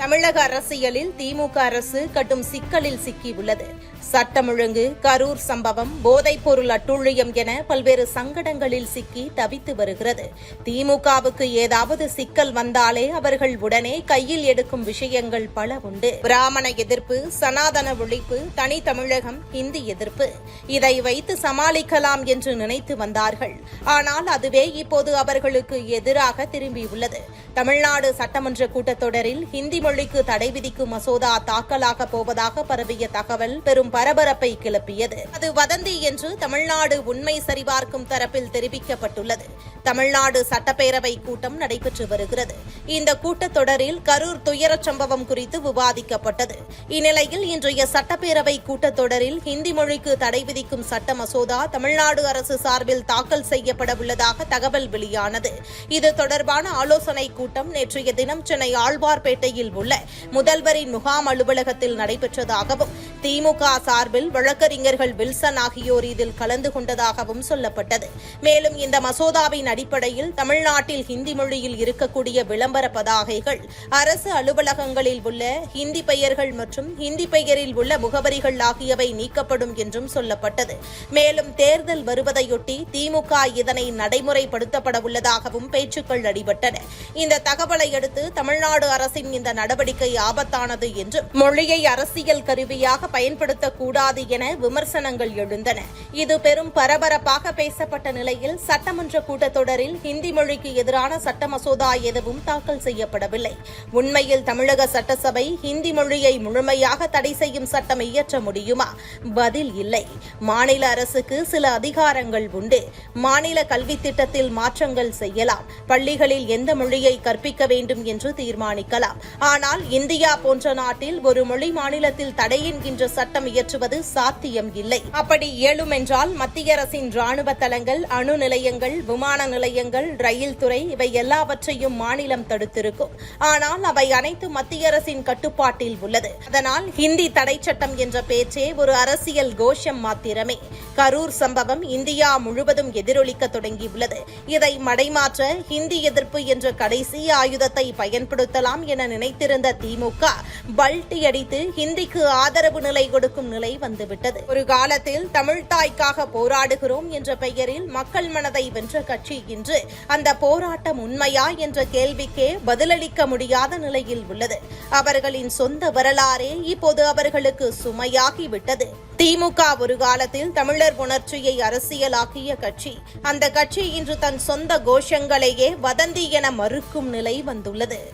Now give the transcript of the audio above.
தமிழக அரசியலில் திமுக அரசு கடும் சிக்கலில் சிக்கியுள்ளது. சட்டம் ஒழுங்கு கரூர் சம்பவம் போதைப் பொருள் அட்டுழியம் என பல்வேறு சங்கடங்களில் சிக்கி தவித்து வருகிறது. திமுகவுக்கு ஏதாவது சிக்கல் வந்தாலே அவர்கள் உடனே கையில் எடுக்கும் விஷயங்கள் பல உண்டு. பிராமண எதிர்ப்பு சனாதன ஒழிப்பு தனி தமிழகம் இந்தி எதிர்ப்பு. இதை வைத்து சமாளிக்கலாம் என்று நினைத்து வந்தார்கள். ஆனால் அதுவே இப்போது அவர்களுக்கு எதிராக திரும்பியுள்ளது. தமிழ்நாடு சட்டமன்ற கூட்டத்தொடரில் ஹிந்தி மொழிக்கு தடை விதிக்கும் மசோதா தாக்கலாக போவதாக பரவிய தகவல் பெரும் பரபரப்பை கிளப்பியது. அது வதந்தி என்று தமிழ்நாடு உண்மை சரிபார்க்கும் தரப்பில் தெரிவிக்கப்பட்டுள்ளது. தமிழ்நாடு சட்டப்பேரவை கூட்டம் நடைபெற்று வருகிறது. இந்த கூட்டத்தொடரில் கரூர் துயரச் சம்பவம் குறித்து விவாதிக்கப்பட்டது. இந்நிலையில் இன்றைய சட்டப்பேரவை கூட்டத்தொடரில் ஹிந்தி மொழிக்கு தடை விதிக்கும் சட்ட மசோதா தமிழ்நாடு அரசு சார்பில் தாக்கல் செய்யப்பட உள்ளதாக தகவல் வெளியானது. இது தொடர்பான ஆலோசனைக் கூட்டம் நேற்றைய தினம் சென்னை ஆழ்வார்பேட்டையில் உள்ள முதல்வரின் முகாம் அலுவலகத்தில் நடைபெற்றதாகவும் திமுக சார்பில் வழக்கறிஞர்கள் வில்சன் ஆகியோர் இதில் கலந்து கொண்டதாகவும் சொல்லப்பட்டது. மேலும் இந்த மசோதாவின் அடிப்படையில் தமிழ்நாட்டில் ஹிந்தி மொழியில் இருக்கக்கூடிய விளம்பர பதாகைகள் அரசு அலுவலகங்களில் உள்ள ஹிந்தி பெயர்கள் மற்றும் ஹிந்தி பெயரில் உள்ள முகவரிகள் ஆகியவை நீக்கப்படும் என்றும் சொல்லப்பட்டது. மேலும் தேர்தல் வருவதையொட்டி திமுக இதனை நடைமுறைப்படுத்தப்பட உள்ளதாகவும் பேச்சுக்கள் அடிபட்டன இந்த தகவலை அடுத்து தமிழ்நாடு அரசின் இந்த நடவடிக்கை ஆபத்தானது என்றும் மொழியை அரசியல் கருவியாக பயன்படுத்தக்கூடாது என விமர்சனங்கள் எழுந்தன. இது பெரும் பரபரப்பாக பேசப்பட்ட நிலையில் சட்டமன்ற கூட்டத்தொடரில் ஹிந்தி மொழிக்கு எதிரான சட்ட மசோதா எதுவும் தாக்கல் செய்யப்படவில்லை. உண்மையில் தமிழக சட்டசபை ஹிந்தி மொழியை முழுமையாக தடை செய்யும் சட்டம் இயற்ற முடியுமா? பதில் இல்லை. மாநில அரசுக்கு சில அதிகாரங்கள் உண்டு. மாநில கல்வி திட்டத்தில் மாற்றங்கள் செய்யலாம். பள்ளிகளில் எந்த மொழியை கற்பிக்க வேண்டும் என்று தீர்மானிக்கலாம். ஆனால் இந்தியா போன்ற நாட்டில் ஒரு மொழி மாநிலத்தில் தடை என்கின்ற சட்டம் இயற்றுவது சாத்தியம் இல்லை. அப்படி இயலும் என்றால் மத்திய அரசின் ராணுவ தளங்கள் அணு நிலையங்கள் விமான நிலையங்கள் ரயில் துறை இவை எல்லாவற்றையும் மாநிலம் தடுத்திருக்கும். ஆனால் அவை அனைத்து மத்திய அரசின் கட்டுப்பாட்டில் உள்ளது. அதனால் ஹிந்தி தடை சட்டம் என்ற பேச்சே ஒரு அரசியல் கோஷம் மாத்திரமே. கரூர் சம்பவம் இந்தியா முழுவதும் எதிரொலிக்க தொடங்கியுள்ளது. இதை மடைமாற்ற ஹிந்தி எதிர்ப்பு என்ற கடைசி ஆயுதத்தை பயன்படுத்தலாம் என நினைத்திருந்த திமுக பல்டி அடித்து ஹிந்திக்கு ஆதரவு நிலை கொடுக்கும் நிலை வந்துவிட்டது. ஒரு காலத்தில் தமிழ் தாய்க்காக போராடுகிறோம் என்ற பெயரில் மக்கள் மனதை வென்ற கட்சி இன்று அந்த போராட்டம் உண்மையா என்ற கேள்விக்கே பதிலளிக்க முடியாத நிலையில் உள்ளது. அவர்களின் சொந்த வரலாறே இப்போது அவர்களுக்கு சுமையாகிவிட்டது. திமுக ஒரு காலத்தில் தமிழர் உணர்ச்சியை அரசியலாக்கிய கட்சி. அந்த கட்சி இன்று தன் சொந்த கோஷங்களையே வதந்தி என மறுக்கும் நிலை வந்துள்ளது.